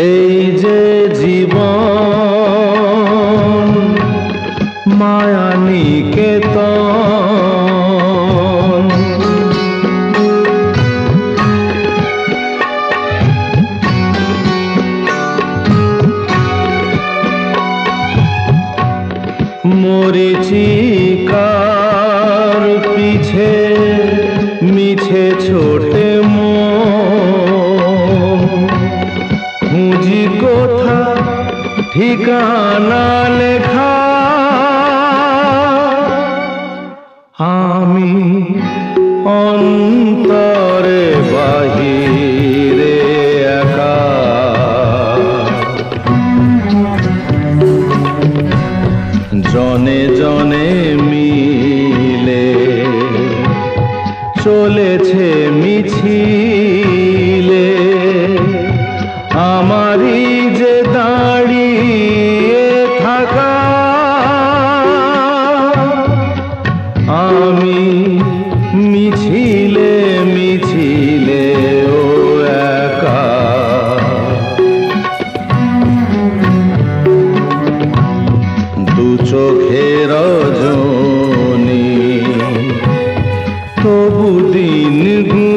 এই যে জীবন মায়া নিকেতন মরিচি খুঁজি কোথা ঠিকানা লেখা। আমি অন্তরে বাহিরে একা। জনে জনে মিলে চলেছে মিছিলে। আমারই যে দাঁড়িয়ে থাকা, আমি মিছিলে মিছিলে ও একা। দু চোখের রজনী তবু দিন গুণ